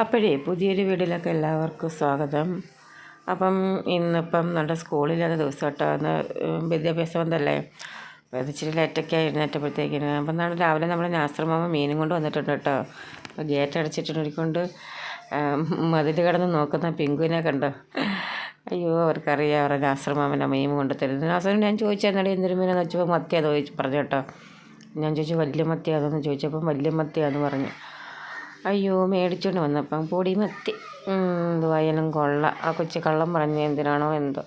അപ്പോഴേ പുതിയൊരു വീട്ടിലൊക്കെ എല്ലാവർക്കും സ്വാഗതം. അപ്പം ഇന്നിപ്പം നമ്മുടെ സ്കൂളില്ലാത്ത ദിവസം കേട്ടോ അന്ന് വിദ്യാഭ്യാസം ബന്ധമല്ലേ അപ്പോൾ ഇച്ചിരി ലേറ്റൊക്കെ എഴുന്നേറ്റപ്പോഴത്തേക്കിന് അപ്പം നാളെ രാവിലെ നമ്മൾ നാശ്രമം മീനും കൊണ്ട് വന്നിട്ടുണ്ട് കേട്ടോ. അപ്പോൾ ഗേറ്റ് അടച്ചിട്ടുണ്ട് മതിൽ കിടന്ന് നോക്കുന്ന പിങ്കുവിനെ കണ്ടോ. അയ്യോ അവർക്കറിയാം അവരുടെ നാശ്രമാമന്റെ മീൻ കൊണ്ട് തരുന്നത്. നാശ്രമം ഞാൻ ചോദിച്ചാൽ എന്തൊരു മീനെന്ന് വെച്ചപ്പോൾ മത്തിയാന്ന് ചോദിച്ചു. പറഞ്ഞു കേട്ടോ. ഞാൻ ചോദിച്ചു വലിയ എന്ന് ചോദിച്ചപ്പം വലിയ മത്തിയാന്ന് പറഞ്ഞു. അയ്യോ മേടിച്ചുകൊണ്ട് വന്നപ്പം പൊടി മത്തി എന്തുവായാലും കൊള്ള. ആ കൊച്ചു കള്ളം പറഞ്ഞ എന്തിനാണോ എന്തോ.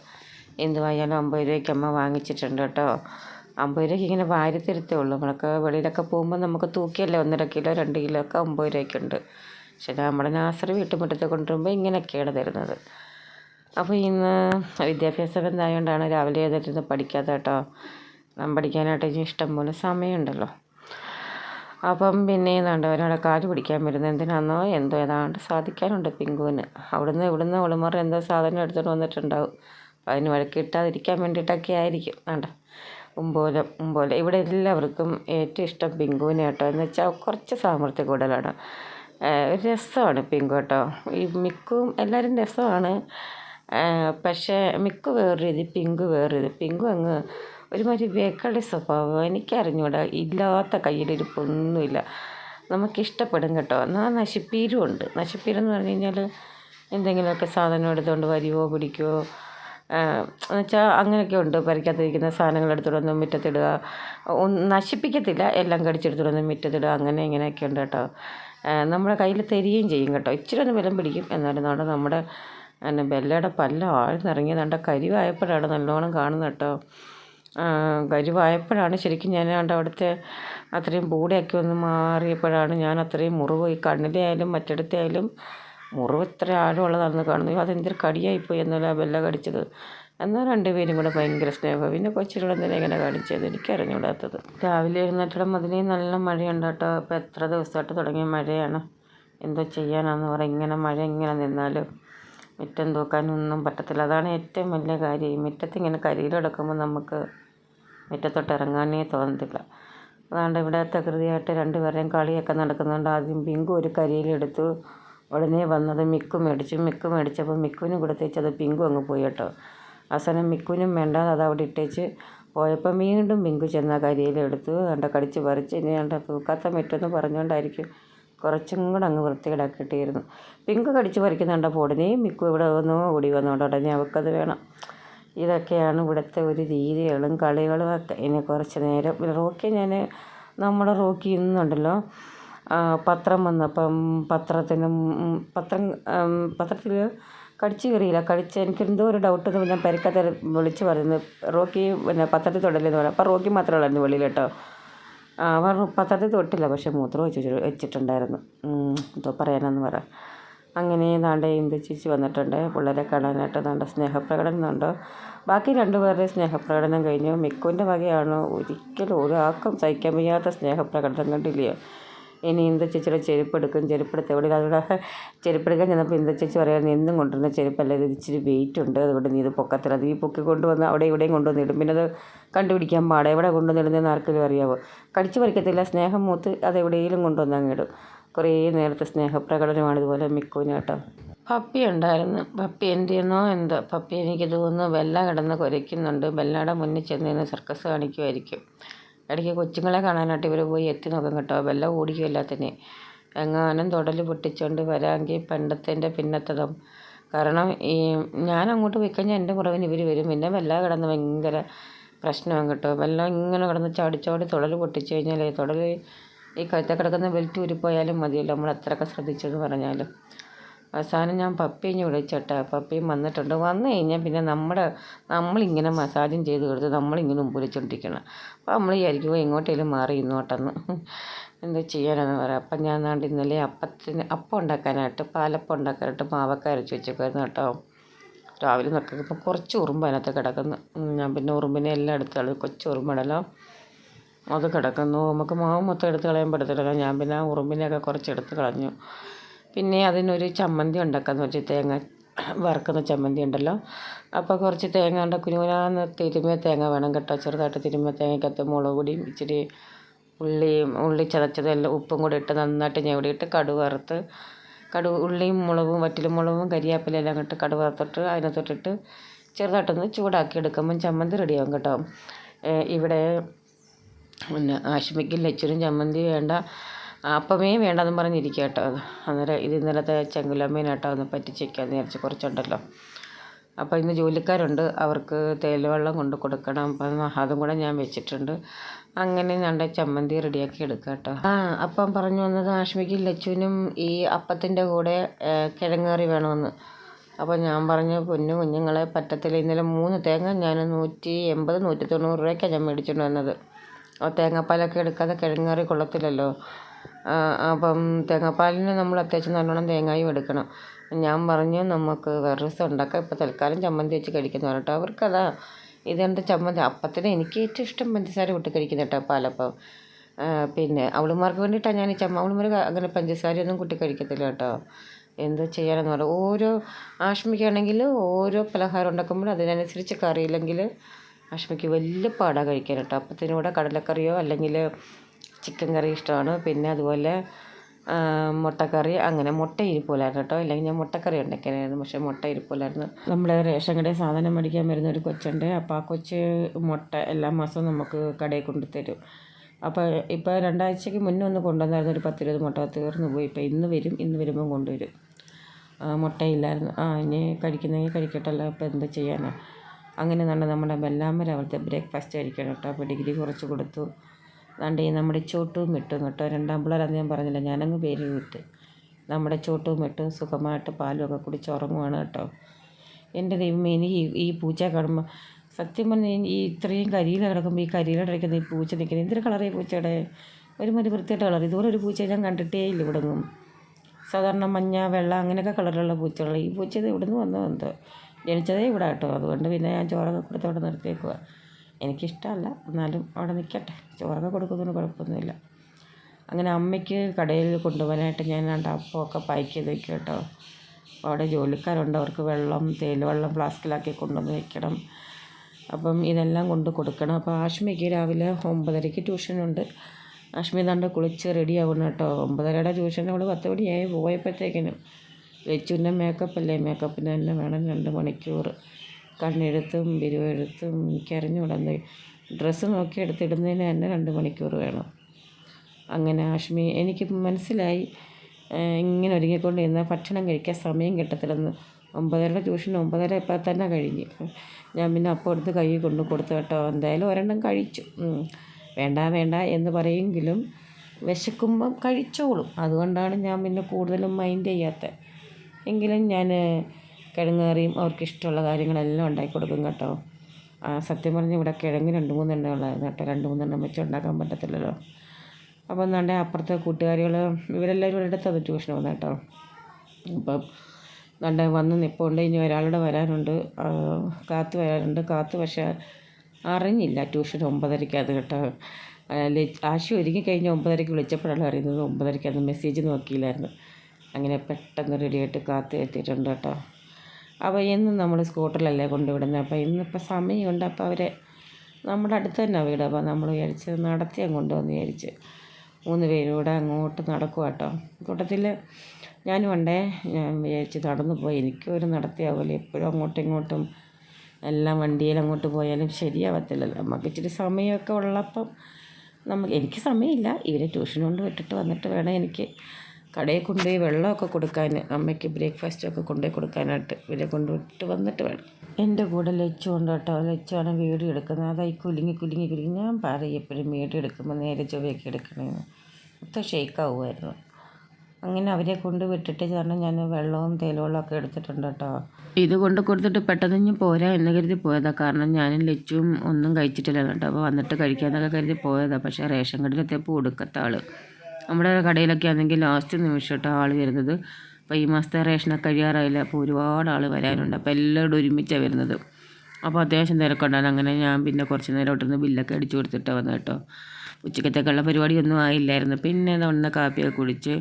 എന്തുവായാലും അമ്പത് രൂപയ്ക്ക് അമ്മ വാങ്ങിച്ചിട്ടുണ്ട് കേട്ടോ. അമ്പത് രൂപയ്ക്ക് ഇങ്ങനെ വാരി തരത്തേ ഉള്ളൂ. നമ്മളൊക്കെ വെളിയിലൊക്കെ പോകുമ്പോൾ നമുക്ക് തൂക്കിയല്ലേ ഒന്നര കിലോ രണ്ട് കിലോ ഒക്കെ അമ്പത് രൂപയ്ക്കുണ്ട്. പക്ഷേ നമ്മുടെ നാസറി വീട്ടുമുറ്റത്ത് കൊണ്ടുവരുമ്പോൾ ഇങ്ങനെയൊക്കെയാണ് തരുന്നത്. അപ്പോൾ ഇന്ന് വിദ്യാഭ്യാസ ബന്ധമായതുകൊണ്ടാണ് രാവിലെ എഴുന്നേറ്റ് പഠിക്കാത്ത കേട്ടോ? നാം പഠിക്കാനായിട്ട് ഇഷ്ടം പോലെ സമയമുണ്ടല്ലോ. അപ്പം പിന്നെ ഏതാണ്ട് അവനവിടെ കാൽ പിടിക്കാൻ വരുന്നത് എന്തിനാണെന്നോ എന്തോ ഏതാണ്ട് സാധിക്കാനുണ്ട് പിങ്കുവിന്. അവിടുന്ന് ഇവിടുന്ന് ഒളിമറ എന്തോ സാധനം എടുത്തുകൊണ്ട് വന്നിട്ടുണ്ടാവും. അപ്പം അതിന് വഴക്കിട്ടാതിരിക്കാൻ വേണ്ടിയിട്ടൊക്കെ ആയിരിക്കും. വേണ്ട ഉമ്പോല ഉമ്പോല ഇവിടെ എല്ലാവർക്കും ഏറ്റവും ഇഷ്ടം പിങ്കുവിനെ കേട്ടോ. എന്ന് വെച്ചാൽ കുറച്ച് സാമർത്ഥ്യ കൂടുതലാണ്. രസമാണ് പിങ്കു കേട്ടോ. ഈ മിക്കും എല്ലാവരും രസമാണ്. പക്ഷേ മിക്കു വേറൊരു രീതി പിങ്കു വേറൊരു രീതി. പിങ്കു അങ്ങ് ഒരുമാതിരി വേക്കളുടെ സ്വഭാവം എനിക്കറിഞ്ഞൂടാ. ഇല്ലാത്ത കയ്യിലിരിപ്പൊന്നുമില്ല നമുക്കിഷ്ടപ്പെടും കേട്ടോ. എന്നാൽ നശിപ്പീരും ഉണ്ട് നശിപ്പീരെന്ന് പറഞ്ഞു കഴിഞ്ഞാൽ എന്തെങ്കിലുമൊക്കെ സാധനം എടുത്തുകൊണ്ട് വരുവോ പിടിക്കുവോ എന്നുവെച്ചാൽ അങ്ങനെയൊക്കെ ഉണ്ട്. പരിക്കാത്തിരിക്കുന്ന സാധനങ്ങൾ എടുത്തുകൊണ്ട് വന്ന് മുറ്റത്തിടുക നശിപ്പിക്കത്തില്ല. എല്ലാം കടിച്ചെടുത്തുകൊണ്ട് വന്ന് മുറ്റത്തിടുക. അങ്ങനെ ഇങ്ങനെയൊക്കെ ഉണ്ട് കേട്ടോ. നമ്മുടെ കയ്യിൽ തരികയും ചെയ്യും കേട്ടോ. ഇച്ചിരി ഒന്ന് ബലം പിടിക്കും. എന്നാലും നമ്മുടെ നമ്മുടെ പിന്നെ ബെല്ലയുടെ പല്ല ആഴ്ന്നിറങ്ങിയതാണ്ട് കരിവായപ്പോഴാണ് നല്ലോണം കാണുന്നത് കേട്ടോ. കരുവായപ്പോഴാണ് ശരിക്കും ഞാൻ കണ്ട അവിടുത്തെ അത്രയും ബോഡിയൊക്കെ ഒന്ന് മാറിയപ്പോഴാണ് ഞാൻ അത്രയും മുറിവ്. ഈ കണ്ണിലെ ആയാലും മറ്റിടത്തെ ആയാലും മുറിവ് ഇത്ര ആഴമുള്ളതാണെന്ന് കാണുന്നു. അതെന്തൊരു കടിയായിപ്പോയി എന്നല്ല ബെല്ല കടിച്ചത്. എന്നാൽ രണ്ടുപേരും കൂടെ ഭയങ്കര സ്നേഹം. പിന്നെ കൊച്ചികളെന്തിനാ ഇങ്ങനെ കാണിച്ചത് എനിക്ക് അറിഞ്ഞുകൂടാത്തത് രാവിലെ എഴുന്നേറ്റം മുതലേ നല്ല മഴയുണ്ട് കേട്ടോ. എത്ര ദിവസമായിട്ട് തുടങ്ങിയ മഴയാണ്. എന്തോ ചെയ്യാനാന്ന് പറ. ഇങ്ങനെ മഴ ഇങ്ങനെ നിന്നാൽ മുറ്റം തൂക്കാനൊന്നും പറ്റത്തില്ല. അതാണ് ഏറ്റവും വലിയ കാര്യം. ഈ മുറ്റത്ത് ഇങ്ങനെ കരിയിലെടുക്കുമ്പോൾ നമുക്ക് മുറ്റത്തോട്ട് ഇറങ്ങാനേ തോന്നത്തില്ല. അതുകൊണ്ട് ഇവിടെ തകൃതിയായിട്ട് രണ്ടുപേരെയും കളിയൊക്കെ നടക്കുന്നുണ്ട് ആദ്യം പിങ്കു ഒരു കരിയിലെടുത്തു ഉടനെ വന്നത് മിക്കു മേടിച്ചു. മിക്കു മേടിച്ചപ്പോൾ മിക്കുവിനും കൊടുത്തേച്ചത് പിങ്കു അങ്ങ് പോയി കേട്ടോ. അവസാനം മിക്കുവിനും വേണ്ട അത് അവിടെ ഇട്ടേച്ച് പോയപ്പോൾ വീണ്ടും പിങ്കു ചെന്ന കരിയിലെടുത്തു കണ്ട കടിച്ച് പറിച്ച് ഇനി കണ്ട തൂക്കാത്ത മിറ്റെന്ന് പറഞ്ഞുകൊണ്ടായിരിക്കും കുറച്ചും കൂടെ അങ്ങ് വൃത്തികേടാക്കിയിട്ടായിരുന്നു പിങ്ക് കടിച്ച് പറിക്കുന്നുണ്ടപ്പോൾ ഉടനെ മിക്കു ഇവിടെ വന്നു ഓടി വന്നോണ്ട് ഉടനെ അവൾക്കത് വേണം. ഇതൊക്കെയാണ് ഇവിടുത്തെ ഒരു രീതികളും കളികളും ഒക്കെ. ഇനി കുറച്ച് നേരം റോക്കി ഞാൻ നമ്മുടെ റോക്കി ഇന്നുണ്ടല്ലോ. പത്രം വന്നപ്പം പത്രത്തിനും പത്രം പത്രത്തിൽ കടിച്ചു കയറിയില്ല. കടിച്ച് എനിക്ക് എന്തോ ഒരു ഡൗട്ട് എന്ന് ഞാൻ പരിക്കത്തെ വിളിച്ച് പറയുന്നു. റോക്കി പിന്നെ പത്രത്തിൽ തൊടലെന്ന് പറയാം അപ്പം റോക്കി മാത്രമേ ഉള്ളായിരുന്നു വെളിയിൽ കേട്ടോ. അവർ പത്രത്തിൽ തൊട്ടില്ല. പക്ഷേ മൂത്രം വെച്ച് വെച്ചിട്ടുണ്ടായിരുന്നു. എന്തോ പറയാനെന്ന് പറ. അങ്ങനെ നാണ്ടെ ഇന്ദു ചേച്ചി വന്നിട്ടുണ്ട്. പിള്ളേരെ കാണാനായിട്ട് നാണ്ട സ്നേഹപ്രകടനം ഉണ്ട് ബാക്കി രണ്ടുപേരുടെ സ്നേഹപ്രകടനം കഴിഞ്ഞു. മിക്കുവിന്റെ വകയാണ് ഒരിക്കലും ഒരാൾക്കും സഹിക്കാൻ വയ്യാത്ത സ്നേഹപ്രകടനം കണ്ടില്ലയോ ഇനി ഇന്ദു ചേച്ചിയുടെ ചെരുപ്പ് എടുക്കും ചെരുപ്പെടുത്ത് എവിടെ? അതുകൂടെ ചെരുപ്പെടുക്കാൻ ചെന്നപ്പോൾ ഇന്ദു ചേച്ചി പറയാം നിന്നും എന്നും കൊണ്ടുവരുന്ന ചെരുപ്പല്ല? ഇത് ഇച്ചിരി വെയിറ്റ് ഉണ്ട്. അതുകൊണ്ട് നീ ഇത് പൊക്കത്തില്ല. നീ പൊക്കി കൊണ്ടുവന്ന് അവിടെ ഇവിടെയും കൊണ്ടുവന്നിടും. പിന്നെ അത് കണ്ടുപിടിക്കാൻ പാടെ. എവിടെ കൊണ്ടുവന്നിടുന്നതെന്ന് ആർക്കെങ്കിലും അറിയാവോ? കടിച്ചു പറിക്കത്തില്ല. സ്നേഹം മൂത്ത് അത് എവിടെയെങ്കിലും കൊണ്ടുവന്ന് അങ്ങിടും കുറേ നേരത്തെ സ്നേഹപ്രകടനമാണ് ഇതുപോലെ മിക്കുവിന് കേട്ടോ. പപ്പി ഉണ്ടായിരുന്നു. പപ്പി എന്ത് ചെയ്യുന്നോ എന്തോ. പപ്പി എനിക്ക് തോന്നുന്നു വെല്ല കിടന്ന് കുരയ്ക്കുന്നുണ്ട്. വെല്ലയുടെ മുന്നിൽ ചെന്ന് സർക്കസ് കാണിക്കുമായിരിക്കും ഇടയ്ക്ക് കൊച്ചുങ്ങളെ കാണാനായിട്ട് ഇവർ പോയി എത്തി നോക്കും കേട്ടോ. വെല്ല ഓടിക്കുമല്ല തന്നെ എങ്ങാനും തുടൽ പൊട്ടിച്ചുകൊണ്ട് വരാമെങ്കിൽ പണ്ടത്തേന്റെ പിന്നത്തതും. കാരണം ഈ ഞാൻ അങ്ങോട്ട് പോയി കഴിഞ്ഞാൽ എന്റെ പുറവിന് ഇവർ വരും. പിന്നെ വെല്ല കിടന്ന് ഭയങ്കര പ്രശ്നമാണ് കേട്ടോ. വെള്ളം ഇങ്ങനെ കിടന്ന് ചാടി ചാടി തുടൽ പൊട്ടിച്ചു കഴിഞ്ഞാൽ തുടൽ ഈ കഴുത്ത കിടക്കുന്ന ബെൽറ്റ് ഊരിപ്പോയാലും മതിയല്ലോ. നമ്മൾ എത്രയൊക്കെ ശ്രദ്ധിച്ചെന്ന് പറഞ്ഞാലും. അവസാനം ഞാൻ പപ്പീനെ വിളിച്ചേട്ടാ. പപ്പിയും വന്നിട്ടുണ്ട്. വന്നു കഴിഞ്ഞാൽ പിന്നെ നമ്മുടെ നമ്മളിങ്ങനെ മസാജും ചെയ്ത് കൊടുത്ത് നമ്മളിങ്ങനെ ഉമ്പുലിച്ചോണ്ടിരിക്കണം അപ്പോൾ നമ്മൾ വിചാരിക്കുമ്പോൾ എങ്ങോട്ടേലും മാറി ഇന്നോട്ടെന്ന് എന്താ ചെയ്യാനെന്ന് പറയാം അപ്പം ഞാൻ നാണ്ട് ഇന്നലെ അപ്പത്തിന് അപ്പം ഉണ്ടാക്കാനായിട്ട് പാലപ്പം ഉണ്ടാക്കാനായിട്ട് മാവൊക്കെ അരച്ച് വെച്ചേക്കായിരുന്നു കേട്ടോ. രാവിലെ നിൽക്കുമ്പോൾ കുറച്ച് ഉറുമ്പ് അതിനകത്ത് കിടക്കുന്നു. ഞാൻ പിന്നെ ഉറുമ്പിനെ എല്ലാം എടുത്തു കൊച്ചു ഉറുമ്പുണ്ടല്ലോ അത് കിടക്കുന്നു. നമുക്ക് മാവ് മൊത്തം എടുത്ത് കളയാൻ പറ്റത്തില്ല. ഞാൻ പിന്നെ ഉറുമ്പിനെയൊക്കെ കുറച്ച് എടുത്ത് കളഞ്ഞു. പിന്നെ അതിനൊരു ചമ്മന്തി ഉണ്ടാക്കാമെന്ന് വെച്ചാൽ തേങ്ങ വറുക്കുന്ന ചമ്മന്തി ഉണ്ടല്ലോ. അപ്പോൾ കുറച്ച് തേങ്ങ ഉണ്ട്. കുനുകുനാന്ന് തിരുമ്മിയ തേങ്ങ വേണം കേട്ടോ. ചെറുതായിട്ട് തിരുമ്മ തേങ്ങയ്ക്കകത്ത് മുളക് പൊടിയും ഇച്ചിരി ഉള്ളിയും ഉള്ളി ചതച്ചതെല്ലാം ഉപ്പും കൂടി ഇട്ട് നന്നായിട്ട് ഞെവിടിയിട്ട് കടുക് വറുത്ത് കടുക് ഉള്ളിയും മുളകും വറ്റിലും മുളകും കരിയാപ്പില എല്ലാം ഇട്ട് കടുക് വറുത്തിട്ട് അതിനകത്തോട്ടിട്ട് ചെറുതായിട്ടൊന്ന് ചൂടാക്കി എടുക്കുമ്പം ചമ്മന്തി റെഡിയാകും കേട്ടോ. ഇവിടെ പിന്നെ ആശ്മിക്കും ലച്ചനും ചമ്മന്തി വേണ്ട. അപ്പമേ വേണ്ടെന്ന് പറഞ്ഞിരിക്കുക കേട്ടോ. അന്നേരം ഇത് ഇന്നലത്തെ ചെങ്കുലമ്മേനാട്ടോ ഒന്ന് പറ്റിച്ചേക്കാന്ന് നേരിച്ച് കുറച്ചുണ്ടല്ലോ. അപ്പോൾ ഇന്ന് ജോലിക്കാരുണ്ട്. അവർക്ക് തേയിലവെള്ളം കൊണ്ട് കൊടുക്കണം. അപ്പം അതും കൂടെ ഞാൻ വെച്ചിട്ടുണ്ട്. അങ്ങനെ ഞങ്ങളുടെ ചമ്മന്തി റെഡിയാക്കി എടുക്കുക കേട്ടോ. ആ അപ്പം പറഞ്ഞു വന്നത് ആഷ്മിക്കും ലച്ചുവിനും ഈ അപ്പത്തിന്റെ കൂടെ കിഴങ്ങേറി വേണമെന്ന്. അപ്പോൾ ഞാൻ പറഞ്ഞു പൊന്നു കുഞ്ഞുങ്ങളെ പറ്റത്തില്ല. ഇന്നലെ മൂന്ന് തേങ്ങ ഞാൻ നൂറ്റി എൺപത് നൂറ്റി തൊണ്ണൂറ് രൂപയ്ക്കാണ് ഞാൻ മേടിച്ചുകൊണ്ട് വന്നത്. തേങ്ങാപ്പാലൊക്കെ എടുക്കാതെ കിഴങ്ങേറി കൊള്ളത്തില്ലല്ലോ. അപ്പം തേങ്ങാപ്പാലിന് നമ്മൾ അത്യാവശ്യം നല്ലോണം തേങ്ങായും എടുക്കണം. ഞാൻ പറഞ്ഞു നമുക്ക് വേറെ ദിവസം ഉണ്ടാക്കാം. ഇപ്പോൾ തൽക്കാലം ചമ്മന്തി വെച്ച് കഴിക്കുന്നു പറഞ്ഞിട്ട്. അവർക്കതാ ഇതെന്താ ചമ്മന്തി? അപ്പത്തിന് എനിക്ക് ഏറ്റവും ഇഷ്ടം പഞ്ചസാര വിട്ട് കഴിക്കുന്ന കേട്ടോ പാലപ്പം. പിന്നെ അവളുമാർക്ക് വേണ്ടിയിട്ടാണ് ഞാൻ ഈ ചമ്മ അവളുമാർ അങ്ങനെ പഞ്ചസാരയൊന്നും കൂട്ടി കഴിക്കത്തില്ല കേട്ടോ. എന്ത് ചെയ്യാനെന്ന് പറയാം ഓരോ ആശ്മിക്കാണെങ്കിൽ ഓരോ പലഹാരം ഉണ്ടാക്കുമ്പോൾ അതിനനുസരിച്ച് കറിയില്ലെങ്കിൽ ആഷ്മിക്ക് വലിയ പാടാണ് കഴിക്കാൻ കേട്ടോ. അപ്പത്തിനൂടെ കടലക്കറിയോ അല്ലെങ്കിൽ ചിക്കൻ കറി ഇഷ്ടമാണ്. പിന്നെ അതുപോലെ മുട്ടക്കറി അങ്ങനെ മുട്ട ഇരിപ്പില്ലായിരുന്നു കേട്ടോ. അല്ലെങ്കിൽ ഞാൻ മുട്ടക്കറി ഉണ്ടാക്കിയായിരുന്നു പക്ഷേ മുട്ട ഇരിപ്പില്ലായിരുന്നു നമ്മുടെ റേഷൻ കടയിൽ സാധനം മേടിക്കാൻ വരുന്ന ഒരു കൊച്ചുണ്ട്. അപ്പോൾ ആ കൊച്ച് മുട്ട എല്ലാ മാസവും നമുക്ക് കടയിൽ കൊണ്ടു തരും അപ്പോൾ ഇപ്പോൾ രണ്ടാഴ്ചയ്ക്ക് മുന്നേ ഒന്ന് കൊണ്ടുവന്നായിരുന്നു. ഒരു പത്തിരുപത് മുട്ട തീർന്നു പോയി. ഇപ്പോൾ ഇന്ന് വരും ഇന്ന് വരുമ്പം കൊണ്ടുവരും. മുട്ടയില്ലായിരുന്നു. ആ ഇനി കഴിക്കുന്നെങ്കിൽ കഴിക്കട്ടല്ലോ ഇപ്പോൾ എന്താ ചെയ്യാനാണ് അങ്ങനെ നല്ല നമ്മുടെ ബെല്ലാമര അവിടുത്തെ ബ്രേക്ക്ഫാസ്റ്റ് കഴിക്കണം കേട്ടോ. അപ്പോൾ ഡിഗ്രി കുറച്ച് കൊടുത്തു. അതുകൊണ്ട് ഈ നമ്മുടെ ചോട്ടും മിട്ടും കേട്ടോ. രണ്ടാം പിള്ളേർ ഞാൻ പറഞ്ഞില്ല ഞാനങ്ങ് പേര് വിട്ട്. നമ്മുടെ ചോട്ടും മിട്ടും സുഖമായിട്ട് പാലുമൊക്കെ കുടിച്ച് ഉറങ്ങുവാണ് കേട്ടോ. എന്റെ ദൈവമേ ഇനി ഈ പൂച്ച കാണുമ്പോൾ സത്യം പറഞ്ഞാൽ ഈ ഇത്രയും കരിയിൽ കിടക്കുമ്പോൾ ഈ കരിയിലിടയ്ക്കുന്ന ഈ പൂച്ച നിൽക്കുന്നത് എന്തൊരു കളറേ പൂച്ചയുടെ? ഒരുമാതിരി വൃത്തിയായിട്ട് കളർ ഇതുപോലെ ഒരു പൂച്ച ഞാൻ കണ്ടിട്ടേ ഇല്ല ഇവിടെങ്ങും സാധാരണ മഞ്ഞ വെള്ള അങ്ങനെയൊക്കെ കളറുള്ള പൂച്ചകൾ ഈ പൂച്ച ഇത് ഇവിടുന്ന് വന്നു ജനിച്ചതേ ഇവിടെ കേട്ടോ. അതുകൊണ്ട് പിന്നെ ഞാൻ ചോറൊക്കെ കൊടുത്ത് അവിടെ നിർത്തിയേക്കുക എനിക്കിഷ്ടമല്ല. എന്നാലും അവിടെ നിൽക്കട്ടെ. ചോറൊക്കെ കൊടുക്കുന്നതിന് കുഴപ്പമൊന്നുമില്ല. അങ്ങനെ അമ്മയ്ക്ക് കടയിൽ കൊണ്ടുപോകാനായിട്ട് ഞാൻ രണ്ട് അപ്പമൊക്കെ പാക്ക് ചെയ്ത് വെക്കും കേട്ടോ. അപ്പോൾ അവിടെ ജോലിക്കാരുണ്ട്. അവർക്ക് വെള്ളം തേയില വെള്ളം ഫ്ലാസ്കിലാക്കി കൊണ്ടുവന്ന് വെക്കണം. അപ്പം ഇതെല്ലാം കൊണ്ട് കൊടുക്കണം. അപ്പോൾ ആഷ്മിക്ക് രാവിലെ ഒമ്പതരയ്ക്ക് ട്യൂഷനുണ്ട്. ആഷ്മി തണ്ട് കുളിച്ച് റെഡി ആവണം കേട്ടോ. ഒമ്പതരയുടെ ട്യൂഷൻ അവൾ പത്ത് മണിയായി പോയപ്പോഴത്തേക്കിനും ലച്ചുവിന്റെ മേക്കപ്പ് അല്ലേ മേക്കപ്പിന് തന്നെ വേണം രണ്ട് മണിക്കൂർ കണ്ണെടുത്തും കണ്ണെഴുത്തും ബിരുവെഴുത്തും എനിക്കറിഞ്ഞൂടാ ഡ്രസ്സ് നോക്കി എടുത്തിടുന്നതിന് തന്നെ രണ്ട് മണിക്കൂർ വേണം. അങ്ങനെ ആഷ്മി എനിക്ക് മനസ്സിലായി. ഇങ്ങനെ ഒരുങ്ങിക്കൊണ്ട് ഇരുന്നാൽ ഭക്ഷണം കഴിക്കാൻ സമയം കിട്ടത്തില്ലെന്ന്. ഒമ്പതരയുടെ ട്യൂഷൻ ഒമ്പതര ഇപ്പം തന്നെ കഴിഞ്ഞ്. ഞാൻ പിന്നെ അപ്പം എടുത്ത് കൈ കൊണ്ട് കൊടുത്തു കേട്ടോ. എന്തായാലും ഒരെണ്ണം കഴിച്ചു. വേണ്ട വേണ്ട എന്ന് പറയുമെങ്കിലും വിശക്കുമ്പം കഴിച്ചോളും. അതുകൊണ്ടാണ് ഞാൻ പിന്നെ കൂടുതലും മൈൻഡ് ചെയ്യാത്തത്. എങ്കിലും ഞാൻ കിഴങ്ങേറിയും അവർക്ക് ഇഷ്ടമുള്ള കാര്യങ്ങളെല്ലാം ഉണ്ടാക്കി കൊടുക്കും കേട്ടോ. സത്യം പറഞ്ഞാൽ ഇവിടെ കിഴങ്ങ് രണ്ട് മൂന്നെണ്ണം ഉള്ളായിരുന്നു കേട്ടോ. രണ്ട് മൂന്നെണ്ണം വെച്ച് ഉണ്ടാക്കാൻ പറ്റത്തില്ലല്ലോ. അപ്പോൾ എന്നാണ്ട് അപ്പുറത്തെ കൂട്ടുകാരികൾ ഇവരെല്ലാവരും അടുത്തത് ട്യൂഷൻ വന്നു കേട്ടോ. അപ്പം നല്ല വന്ന് നിൽപ്പുണ്ട് ഇനി ഒരാളുടെ വരാനുണ്ട്. കാത്ത് വരാനുണ്ട്. കാത്ത് പക്ഷേ അറിഞ്ഞില്ല ട്യൂഷൻ ഒമ്പതരയ്ക്കത് കേട്ടോ. ആശി ഒരുങ്ങി കഴിഞ്ഞ് ഒമ്പതരയ്ക്ക് വിളിച്ചപ്പോഴാണ് അറിയുന്നത് ഒമ്പതരയ്ക്ക് മെസ്സേജ് നോക്കിയില്ലായിരുന്നു. അങ്ങനെ പെട്ടെന്ന് റെഡിയായിട്ട് കാത്ത് എത്തിയിട്ടുണ്ട് കേട്ടോ. അപ്പോൾ എന്നും നമ്മൾ സ്കൂട്ടറിലല്ലേ കൊണ്ടുവിടുന്നത്? അപ്പോൾ ഇന്നിപ്പോൾ സമയമുണ്ട്. അപ്പോൾ അവരെ നമ്മുടെ അടുത്ത് തന്നെ വീട്. അപ്പോൾ നമ്മൾ വിചാരിച്ച് നടത്തി അങ്ങ് വന്ന് വിചാരിച്ച് മൂന്ന് പേരും കൂടെ അങ്ങോട്ട് നടക്കുക കേട്ടോ. കൂട്ടത്തിൽ ഞാനും ഉണ്ടേ. ഞാൻ വിചാരിച്ച് നടന്നു പോയി. എനിക്കും എനിക്കൊരു നടത്തിയാവില്ല എപ്പോഴും അങ്ങോട്ടും ഇങ്ങോട്ടും എല്ലാം വണ്ടിയിൽ അങ്ങോട്ട് പോയാലും ശരിയാവത്തില്ലല്ലോ. നമുക്ക് ഇച്ചിരി സമയമൊക്കെ ഉള്ളപ്പം നമുക്ക് എനിക്ക് സമയമില്ല. ഇവരെ ട്യൂഷൻ കൊണ്ട് വിട്ടിട്ട് വന്നിട്ട് വേണം എനിക്ക് കടയിൽ കൊണ്ടുപോയി വെള്ളമൊക്കെ കൊടുക്കാൻ അമ്മയ്ക്ക് ബ്രേക്ക്ഫാസ്റ്റൊക്കെ കൊണ്ടുപോയി കൊടുക്കാനായിട്ട് ഇവരെ കൊണ്ടുപോയിട്ട് വന്നിട്ട് വേണം. എന്റെ കൂടെ ലച്ചു ഉണ്ട് കേട്ടോ. ലച്ചാണ് വീഡിയോ എടുക്കുന്നത്. അതായി കുലുങ്ങി കുലുങ്ങി കുലുങ്ങി. ഞാൻ പറയും എപ്പോഴും വീഡിയോ എടുക്കുമ്പോൾ നേരെ ചൊവ്വയൊക്കെ എടുക്കണമെന്ന് മൊത്തം ഷെയ്ക്കാവുമായിരുന്നു. അങ്ങനെ അവരെ കൊണ്ട് വിട്ടിട്ട് കാരണം ഞാൻ വെള്ളവും തേയിലവെള്ളമൊക്കെ എടുത്തിട്ടുണ്ട് കേട്ടോ. ഇത് കൊണ്ട് കൊടുത്തിട്ട് പെട്ടെന്ന് ഞാൻ പോരാ എന്ന് കരുതി പോയതാണ് കാരണം ഞാൻ ലച്ചും ഒന്നും കഴിച്ചിട്ടില്ല കേട്ടോ. അപ്പോൾ വന്നിട്ട് കഴിക്കാമെന്നൊക്കെ കരുതി പോയതാണ് പക്ഷേ റേഷൻ കടയിലെത്തിയപ്പോൾ ഒടുക്കത്ത ആൾ നമ്മുടെ കടയിലൊക്കെ ആണെങ്കിൽ ലാസ്റ്റ് നിമിഷമായിട്ടാണ് ആൾ വരുന്നത്. അപ്പോൾ ഈ മാസത്തെ റേഷനൊക്കെ കഴിയാറായില്ല? അപ്പോൾ ഒരുപാട് ആൾ വരാനുണ്ട്. അപ്പോൾ എല്ലാവരും ഒരുമിച്ചാണ് വരുന്നത്. അപ്പോൾ അത്യാവശ്യം തിരക്കുണ്ടായിരുന്നു. അങ്ങനെ ഞാൻ പിന്നെ കുറച്ച് നേരം ഇട്ടിരുന്ന് ബില്ലൊക്കെ അടിച്ചു കൊടുത്തിട്ടാണ് വന്നത് കേട്ടോ. ഉച്ചക്കത്തേക്കുള്ള പരിപാടിയൊന്നും ആയില്ലായിരുന്നു. പിന്നെ നമ്മുടെ കാപ്പിയൊക്കെ കുടിച്ച്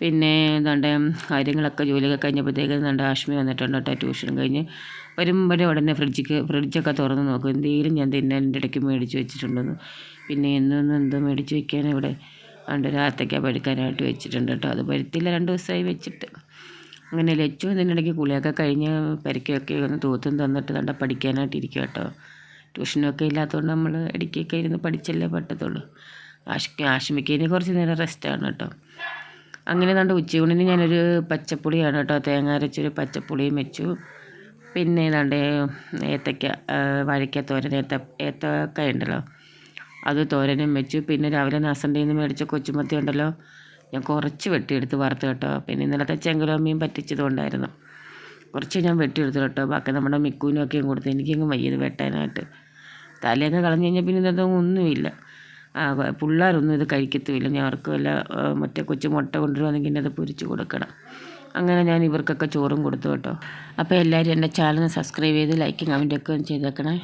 പിന്നെ എന്താണ്ട് കാര്യങ്ങളൊക്കെ ജോലിയൊക്കെ കഴിഞ്ഞപ്പോഴത്തേക്ക് എന്താണ്ട് ആഷ്മി വന്നിട്ടുണ്ട് കേട്ടോ ട്യൂഷൻ കഴിഞ്ഞ്. വരുമ്പോഴേ ഉടനെ ഫ്രിഡ്ജിക്ക് ഫ്രിഡ്ജൊക്കെ തുറന്ന് നോക്കും. എന്തെങ്കിലും ഞാൻ തിന്നാൻ ഇടയ്ക്ക് മേടിച്ച് വെച്ചിട്ടുണ്ടെന്ന്. പിന്നെ എന്നൊന്നും എന്തോ മേടിച്ച് വെക്കാനിവിടെ അതുകൊണ്ട് രാത്രിക്ക് പഴുക്കാനായിട്ട് വെച്ചിട്ടുണ്ട് കേട്ടോ. അത് പരുത്തില്ല രണ്ട് ദിവസമായി വെച്ചിട്ട്. അങ്ങനെ ലച്ചു ഇതിനിടയ്ക്ക് കുളിയൊക്കെ കഴിഞ്ഞ് പരിക്കൊക്കെ ഒന്ന് തൂത്തും തന്നിട്ട് കണ്ട പഠിക്കാനായിട്ട് ഇരിക്കും കേട്ടോ. ട്യൂഷനൊക്കെ ഇല്ലാത്തതുകൊണ്ട് നമ്മൾ ഇടയ്ക്കൊക്കെ ഇരുന്ന് പഠിച്ചല്ലേ പറ്റത്തുള്ളൂ. ആഷിക്ക് ആശമിക്കതിന് കുറച്ച് നേരം റെസ്റ്റാണ് കേട്ടോ. അങ്ങനെ കണ്ട് ഉച്ചയൂണിന് ഞാനൊരു പച്ചപ്പുളിയാണ് കേട്ടോ. തേങ്ങ അരച്ചൊരു പച്ചപ്പുളിയും വെച്ചു. പിന്നെ ഏതാണ്ട് ഏത്തക്ക വഴയ്ക്ക തോരൻ ഏത്ത ഏത്തക്ക ഉണ്ടല്ലോ. അത് തോരനും വെച്ചു. പിന്നെ രാവിലെ നാസന്റെ നിന്ന് മേടിച്ച കൊച്ചുമത്തി ഉണ്ടല്ലോ. ഞാൻ കുറച്ച് വെട്ടിയെടുത്ത് വറുത്ത് കേട്ടോ. പിന്നെ ഇന്നലത്തെ ചെങ്കലോമീൻ പറ്റിച്ചതുകൊണ്ടായിരുന്നു. കുറച്ച് ഞാൻ വെട്ടിയെടുത്തു കേട്ടോ. ബാക്കി നമ്മുടെ മിക്കൂനും ഒക്കെയും കൊടുത്തു. എനിക്കങ്ങ് വയ്യത് വെട്ടാനായിട്ട്. തലേന്ന് കളഞ്ഞു കഴിഞ്ഞാൽ പിന്നെ ഇതൊന്നും ഒന്നുമില്ല. ആ പിള്ളേരൊന്നും ഇത് കഴിക്കത്തുമില്ല. ഞാൻ അവർക്ക് വല്ല മറ്റേ കൊച്ചു മുട്ട കൊണ്ടുവരുവാണെങ്കിൽ അത് പൊരിച്ച് കൊടുക്കണം. അങ്ങനെ ഞാൻ ഇവർക്കൊക്കെ ചോറും കൊടുത്തു കേട്ടോ. അപ്പോൾ എല്ലാവരും എന്റെ ചാനൽ സബ്സ്ക്രൈബ് ചെയ്ത് ലൈക്കും കമന്റൊക്കെ ചെയ്തേക്കണേ.